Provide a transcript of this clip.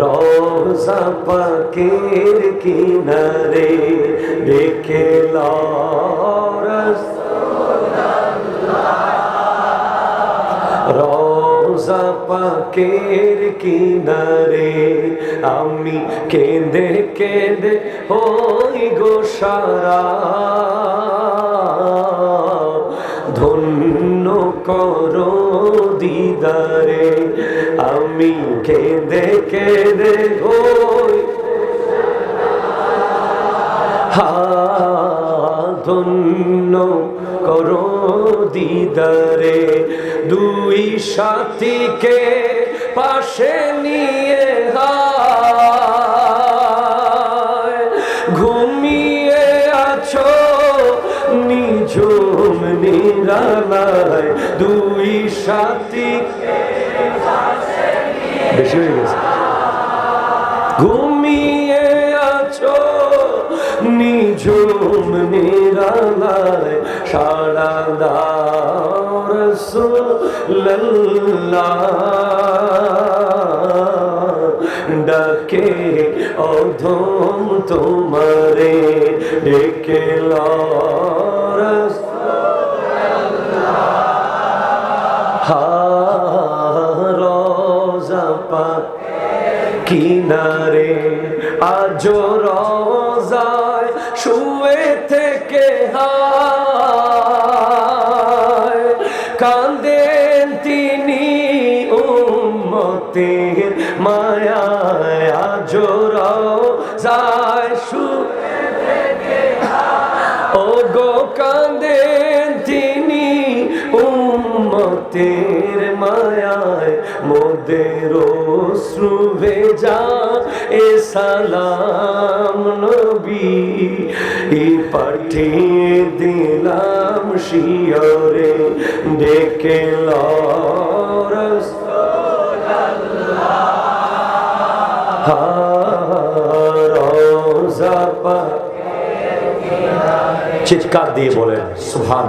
রোজা পাকের কিনারে ডেকে পাকের কিনারে আমি কেঁদে কেঁদে হই গো সারা। দিদারে আমি কেঁদে কেঁদে হই ধন্য করো দিদারে। দুই সাথীকে পাশে নিয়ে ঘুমিয়ে আছো নিঝুম নিরালায় দুই সাথী বেশি হয়ে গেছে। ঘুমিয়ে আছো, নিঝুম নিরালায় সারা ডাকে অধম তোমারে, ডেকে লরস পাক কিনারে আজ রোজায় শুয়ে থেকে হায়। কান্দেন তিনি উম্মতের মায়ায় আজ রোজায় শুয়ে ও গো কান্দেন উম্মতের মায়ায় মোদের শ্রু ভেজা এ সালাম নবী। ই পাঠিয়ে দিলাম শিয়রে ডেকে পা চিৎকার দিয়ে বলেন সুভান